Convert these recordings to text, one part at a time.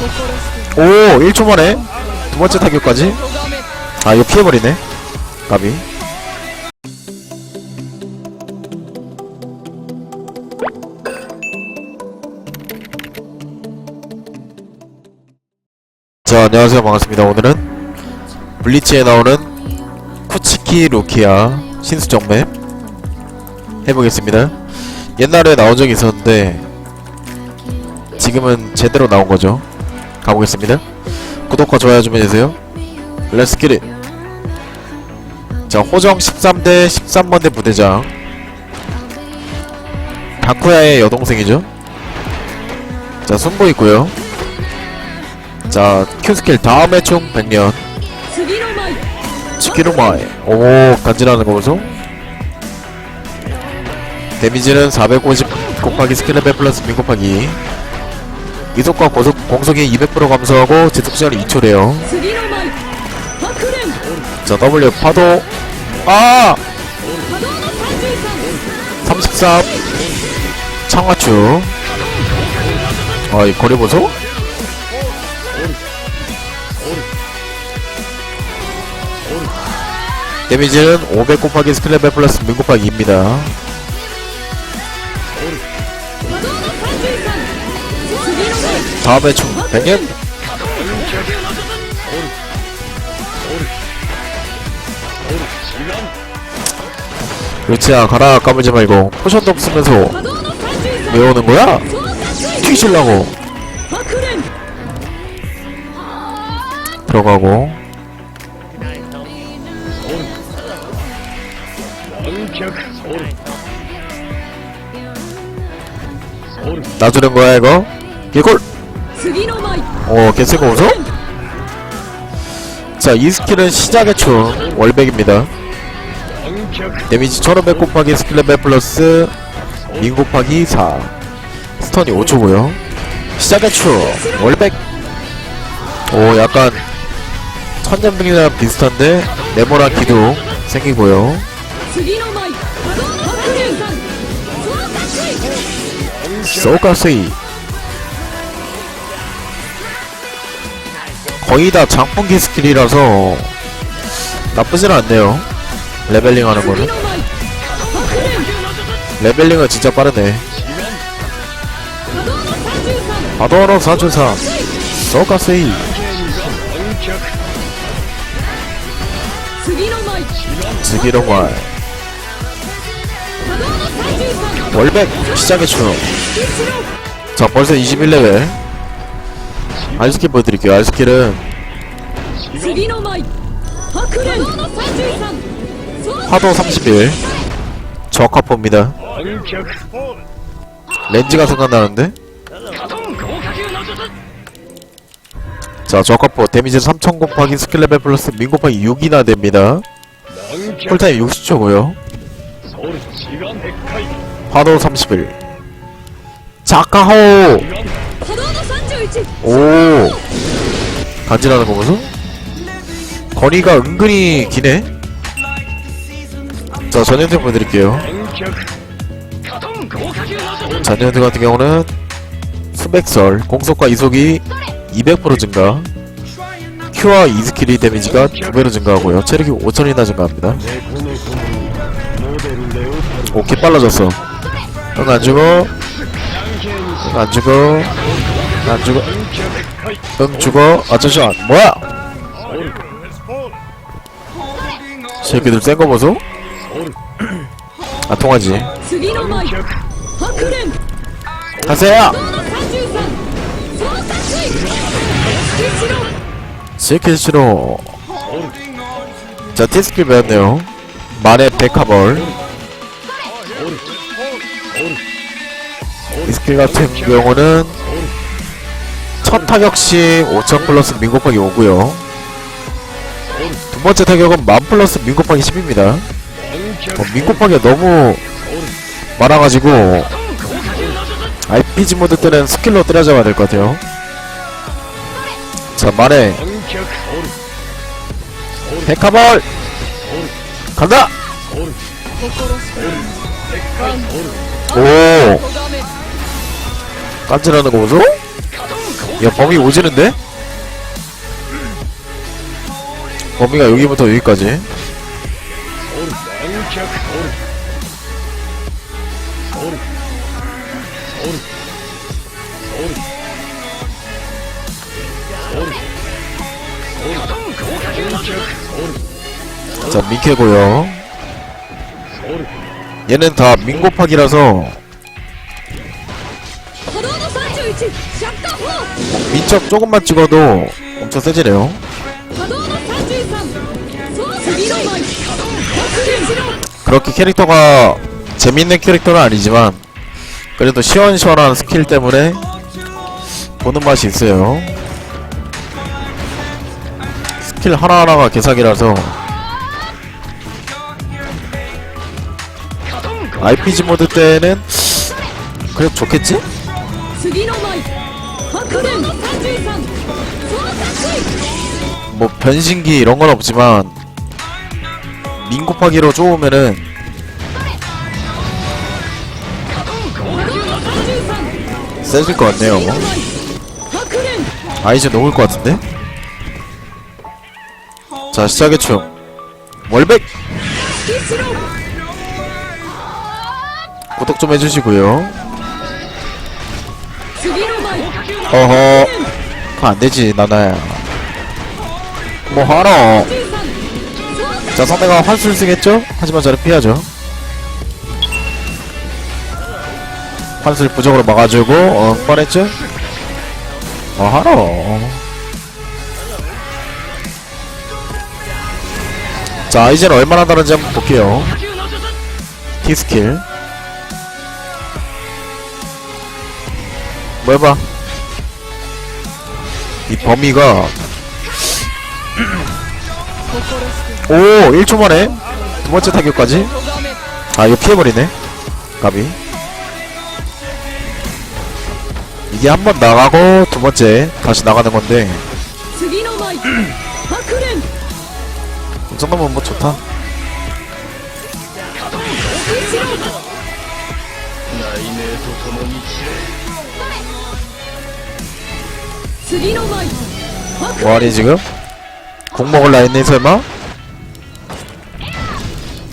오 1초 만에 두 번째 타격까지? 아 이거 피해버리네. 까비. 자 안녕하세요. 반갑습니다. 오늘은 블리치에 나오는 쿠치키 루키아 신수정 맵 해보겠습니다. 옛날에 나온 적이 있었는데 지금은 제대로 나온 거죠 가보겠습니다. 구독과 좋아요 좀 해주세요. 렛츠 기릿! 자, 호정 13대 13번대 부대장. 다쿠야의 여동생이죠. 자, 순보 있고요 자, 큐 스킬 다음에 총 100년. 치키로마에 오, 간지나는 거 보소. 데미지는 450 곱하기 스킬레벨 플러스 1 곱하기 이속과 고속, 공속이 200% 감소하고 지속시간이 2초래요. 자 W 파도. 아! 33 창화추. 아이 거리 보소? 데미지는 500 곱하기 스킬레벨 플러스 민 곱하기 입니다. 다음에 총 100엔? 루치야 가라 까불지 말고 포션도 쓰면서 외우는 거야? 튀실라고 들어가고 나주는 거야 이거? 이걸 어 개체가 오죠? 자이 스킬은 시작의 춤 월백입니다. 데미지 1500 곱하기 스킬 레벨 플러스 민 곱하기 4 스턴이 5초고요. 시작의 춤 월백. 오 약간 천년병이랑 비슷한데 네모랑 기둥 생기고요. 소가스이. 거의 다 장풍기 스킬이라서 나쁘진 않네요. 레벨링 하는 거는. 레벨링은 진짜 빠르네. 바도로 사춘사 소가세이. 스기로말. 월백 시작의 추노. 자 벌써 21레벨. 아이스킬 보여드릴게요. 아이스킬은 파도 31 저카포입니다. 렌즈가 생각나는데? 자 저카포. 데미지 3000 곱하기 스킬 레벨 플러스 민 곱하기 6이나 됩니다. 쿨타임 60초고요. 파도 31 자카호! 오. 간지나는 거 보소? 거리가 은근히 기네. 자 전현태 보여드릴게요. 전현태 같은 경우는 수백설 공속과 이속이 200% 증가. Q와 E 스킬이 데미지가 2배로 증가하고요. 체력이 5000이나 증가합니다. 오케이 빨라졌어. 응 안죽어. 응 안죽어 난 죽어. 응 죽어. 아저씨야 뭐야? 새끼들 센거 보소. 아 통하지. 가세요! 새끼 싫어. 자 티스킬 배웠네요. 만의 백화벌. 이 스킬 같은 경우는 첫 타격 시5000 플러스 민 곱하기 5고요. 두 번째 타격은 만 플러스 민 곱하기 10입니다. 어, 민 곱하기가 너무 많아가지고 RPG 모드 때는 스킬로 때려잡아야 될 것 같아요. 자 말해 데카벌 간다! 오! 깐지라는 거 보소? 야 범위 오지는데? 범위가 여기부터 여기까지 자 민캐고요 얘는 다 민곱하기라서 민첩 조금만 찍어도 엄청 세지네요 그렇게 캐릭터가 재밌는 캐릭터는 아니지만 그래도 시원시원한 스킬 때문에 보는 맛이 있어요 스킬 하나하나가 개사기라서 RPG 모드 때는 그래도 좋겠지? 뭐 변신기 이런 건 없지만 민 곱하기로 좋으면은 세질 것 같네요 뭐. 아 이제 녹을 것 같은데? 자 시작의 춤 월백! 구독 좀 해주시고요 어허. 그거 안되지 나나야. 뭐하러? 13そう 자 상대가 환술 쓰겠죠? 하지만 저를 피하죠. 환술 부적으로 막아주고 어 뻔했죠? 뭐하러? 자 이제는 얼마나 다른지 한번 볼게요. T스킬. 뭐 해봐 이 범위가. 오 1초 만에 두 번째 타격까지? 아 이거 피해버리네. 까비. 이게 한 번 나가고 두 번째 다시 나가는 건데. 이 정도면 뭐 좋다. 뭐하니 지금? 공 먹을 라인니 설마?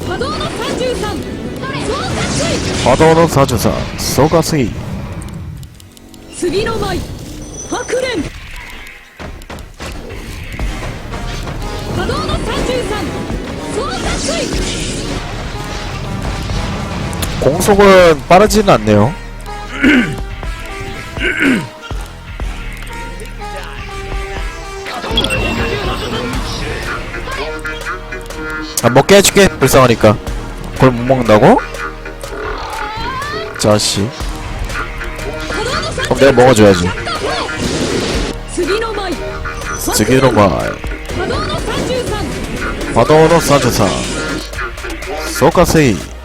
波動の33そう作 바다오는 사주사 소가스이 次の舞白蓮波動の33そう作 공속은 빠르지는 않네요 안 먹게 해줄게 불쌍하니까. 그걸 못 먹는다고? 자식 그럼 내가 먹어줘야지. 스기로 마이. 바도로 사주사 소카세이.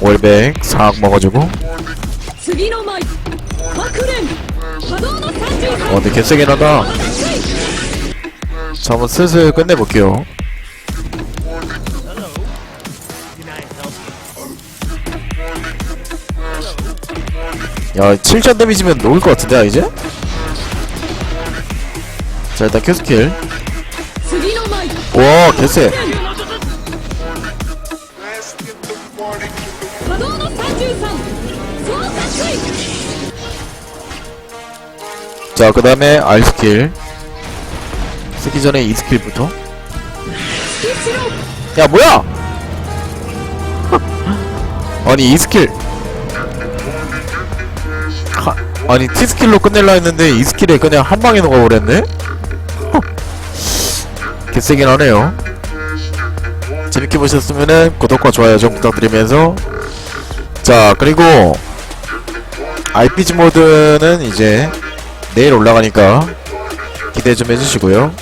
월백 싹 먹어주고 次の舞白蓮波動の33 어 근데 개세긴 하다 자 한번 슬슬 끝내볼게요 야 7천 데미지면 녹을 것 같은데 아, 이제? 자 일단 큐스킬 次の舞 와 개쎄 자, 그 다음에 R스킬 쓰기 전에 E스킬부터 야, 뭐야! 아니, E스킬 아니, T스킬로 끝낼라 했는데 E스킬에 그냥 한방에 녹아버렸네? 개세긴 하네요. 재밌게 보셨으면은 구독과 좋아요 좀 부탁드리면서. 자 그리고 RPG 모드는 이제 내일 올라가니까 기대 좀 해주시고요.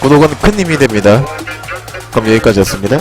구독은 큰 힘이 됩니다. 그럼 여기까지였습니다